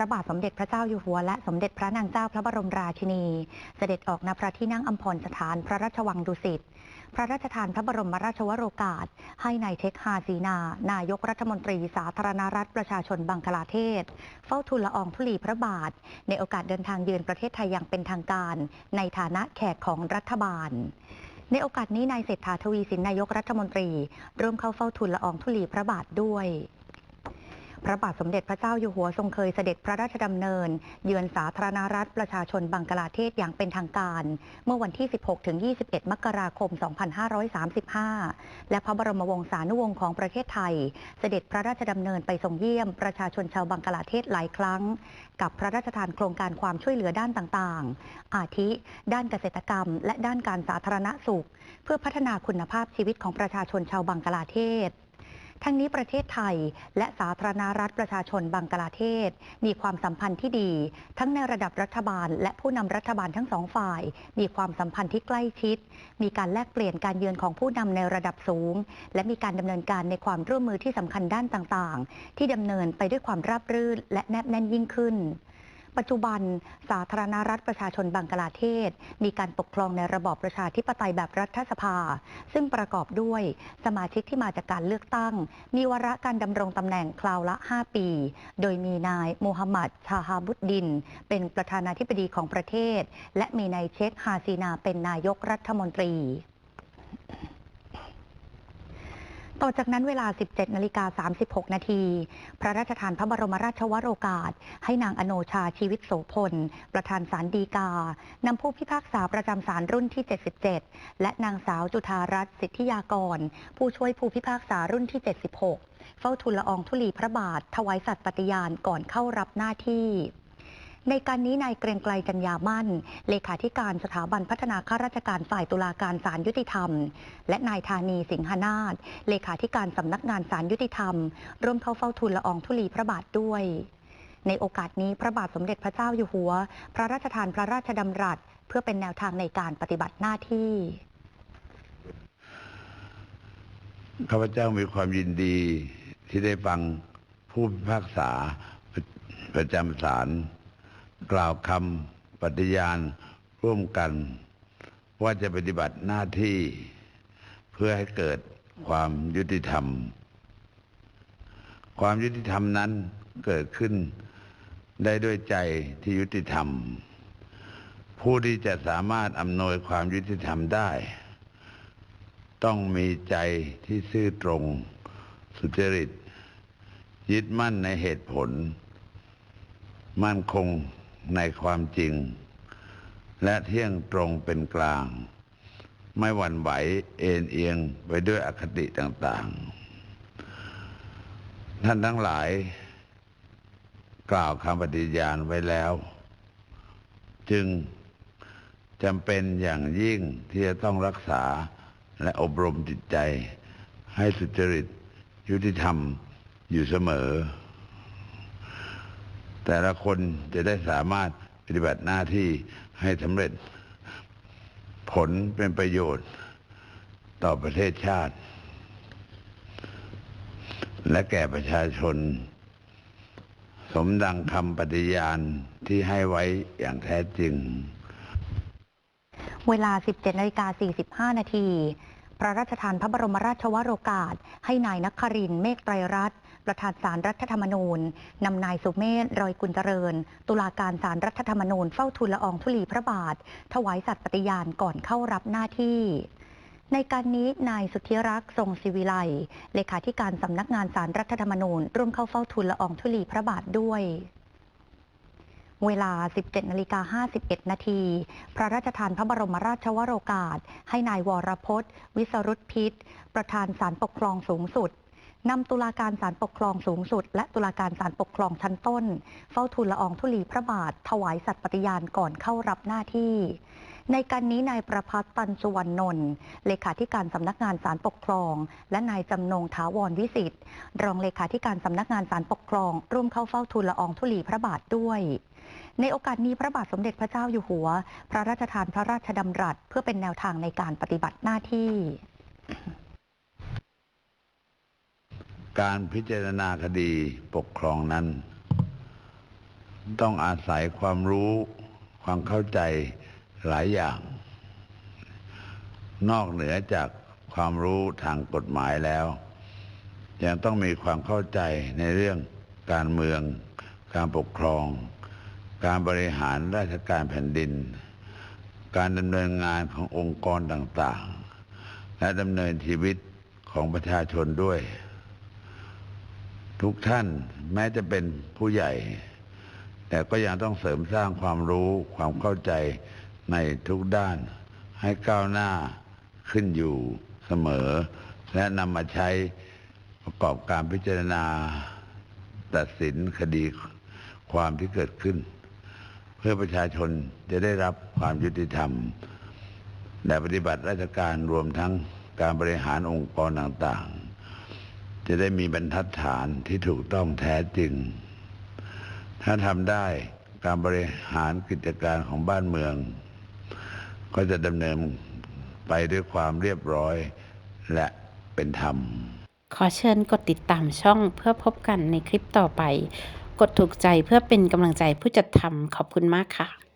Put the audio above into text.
ระบาทสมเด็จพระเจ้าอยู่หัวและสมเด็จพระนางเจ้าพระบรมราชินี เสด็จออกณพระที่นั่งอัมพรสถานพระราชวังดุสิตพระราชทานพระบรมราชวโรกาส ให้นายเทคฮาซีนา นายกรัฐมนตรีสาธารณรัฐประชาชนบังคลาเทศ เฝ้าทูลละอองธุลีพระบาท ในโอกาสเดินทางเยือนประเทศไทยอย่างเป็นทางการ ในฐานะแขกของรัฐบาลในโอกาสนี้นายเศรษฐาทวีสินนายกรัฐมนตรีร่วมเข้าเฝ้าทูลละอองธุลีพระบาทด้วย พระบาทสมเด็จพระเจ้าอยู่หัวทรงเคยเสด็จพระราชดำเนิน เยือนสาธารณรัฐประชาชนบังกลาเทศอย่างเป็นทางการ เมื่อวันที่ 16-21 มกราคม 2535 และพระบรมวงศานุวงศ์ของประเทศไทย เสด็จพระราชดำเนินไปทรงเยี่ยมประชาชนชาวบังกลาเทศหลายครั้ง กับพระราชทานโครงการความช่วยเหลือด้านต่างๆ อาทิ ด้านเกษตรกรรม และด้านการสาธารณสุข เพื่อพัฒนาคุณภาพชีวิตของประชาชนชาวบังกลาเทศ ทั้งนี้ประเทศไทย และสาธารณรัฐประชาชนบังกลาเทศ มีความสัมพันธ์ที่ดี ทั้งในระดับรัฐบาล และผู้นำรัฐบาลทั้งสองฝ่าย มีความสัมพันธ์ที่ใกล้ชิด มีการแลกเปลี่ยนการเยือนของผู้นำในระดับสูง และมีการดำเนินการในความร่วมมือที่สำคัญด้านต่างๆ ที่ดำเนินไปด้วยความราบรื่นและแนบแน่นยิ่งขึ้น ปัจจุบันสาธารณรัฐประชาชนบังกลาเทศ มีการปกครองในระบอบประชาธิปไตยแบบรัฐสภา ซึ่งประกอบด้วยสมาชิกที่มาจากการเลือกตั้ง มีวาระการดำรงตำแหน่งคราวละ 5 ปี โดยมีนายโมฮัมหมัด ชาฮาบุดดิน เป็นประธานาธิบดีของประเทศ และมีนายเชคฮาซีนาเป็นนายกรัฐมนตรี ต่อจากนั้นเวลา 17นาฬิกา36 นาที พระราชทานพระบรมราชวโรกาส ให้นางอโนชาชีวิตโสพล ประธานศาลฎีกา นำผู้พิพากษาประจำศาลรุ่นที่ 77 และนางสาวจุธารัตน์สิทธิยากร ผู้ช่วยผู้พิพากษารุ่นที่ 76 เฝ้าทูลละอองธุลีพระบาท ถวายสัตย์ปฏิญาณก่อนเข้ารับหน้าที่ ในการนี้นายเกรงไกรจัญญามั่น เลขาธิการสถาบันพัฒนาข้าราชการฝ่ายตุลาการศาลยุติธรรม และนายธานีสิงหนาถเลขาธิการสำนักงานศาลยุติธรรม ร่วมเข้าเฝ้าทูลละอองธุลีพระบาทด้วยในโอกาสนี้พระบาทสมเด็จพระเจ้าอยู่หัว พระราชทานพระราชดำรัส เพื่อเป็นแนวทางในการปฏิบัติหน้าที่ ข้าพเจ้ามีความยินดีที่ได้ฟังผู้พิพากษาประจำศาล กล่าวคำปฏิญาณร่วมกัน ว่าจะปฏิบัติหน้าที่เพื่อให้เกิดความยุติธรรม ความยุติธรรมนั้นเกิดขึ้นได้ด้วยใจที่ยุติธรรม ผู้ที่จะสามารถอำนวยความยุติธรรมได้ ต้องมีใจที่ซื่อตรง สุจริต ยึดมั่นในเหตุผล มั่นคง ในความจริง และเที่ยงตรงเป็นกลาง ไม่หวั่นไหวเอ็นเอียงไปด้วยอคติต่างๆ ท่านทั้งหลาย กล่าวคำปฏิญาณไว้แล้ว จึงจำเป็นอย่างยิ่งที่จะต้องรักษาและอบรมจิตใจให้สุจริตยุติธรรมอยู่เสมอ แต่ละคนจะได้สามารถปฏิบัติหน้าที่ให้สำเร็จ ผลเป็นประโยชน์ต่อประเทศชาติ และแก่ประชาชน สมดังคำปฏิญาณที่ให้ไว้อย่างแท้จริง เวลา 17นาฬิกา45 นาที พระราชทานพระบรมราชวโรกาส ให้นายนักครินเมฆไตรรัตน์ประธานศาลรัฐธรรมนูญนำนายสุเมธรอยกุลเจริญ ตุลาการศาลรัฐธรรมนูญเฝ้าทูลละอองธุลีพระบาท ถวายสัตย์ปฏิญาณก่อนเข้ารับหน้าที่ในการนี้นายสุทธิรักษ์ทรงศิวิไลเลขาธิการสำนักงานศาลรัฐธรรมนูญ ร่วมเข้าเฝ้าทูลละอองธุลีพระบาทด้วย เวลา 17นาฬิกา51 นาที พระราชทานพระบรมราชวโรกาส ให้นายวรพจน์ วิสรุตพิษ ประธานศาลปกครองสูงสุดนำตุลาการศาลปกครองสูงสุด และตุลาการศาลปกครองชั้นต้น เฝ้าทูลละอองธุลีพระบาท ถวายสัตย์ปฏิญาณก่อนเข้ารับหน้าที่ ในการนี้นายประพัฒน์ตันสุวรรณนนท์เลขาธิการสำนักงานศาลปกครอง และนายจำนงถาวรวิสิทธิ์รองเลขาธิการสำนักงานศาลปกครอง ร่วมเข้าเฝ้าทูลละอองธุลีพระบาทด้วย ในโอกาสนี้พระบาทสมเด็จพระเจ้าอยู่หัว พระราชทานพระราชดำรัส เพื่อเป็นแนวทางในการปฏิบัติหน้าที่ การพิจารณาคดีปกครองนั้น ต้องอาศัยความรู้ความเข้าใจหลายอย่าง นอกเหนือจากความรู้ทางกฎหมายแล้ว ยังต้องมีความเข้าใจในเรื่องการเมืองการปกครอง การบริหารราชการแผ่นดิน การดำเนินงานขององค์กรต่างๆ และดำเนินชีวิตของประชาชนด้วย ทุกท่านแม้จะเป็นผู้ใหญ่ แต่ก็ยังต้องเสริมสร้างความรู้ความเข้าใจในทุกด้าน ให้ก้าวหน้าขึ้นอยู่เสมอ และนำมาใช้ประกอบการพิจารณาตัดสินคดีความที่เกิดขึ้น เพื่อประชาชนจะได้รับความยุติธรรมและปฏิบัติราชการรวมทั้งการบริหารองค์กรต่างๆ จะได้มีบรรทัดฐานที่ถูกต้องแท้จริง ถ้าทำได้การบริหารกิจการของบ้านเมือง ก็จะดำเนินไปด้วยความเรียบร้อยและเป็นธรรม ขอเชิญกดติดตามช่องเพื่อพบกันในคลิปต่อไป กดถูกใจเพื่อเป็นกำลังใจผู้จัดทำขอบคุณมากค่ะ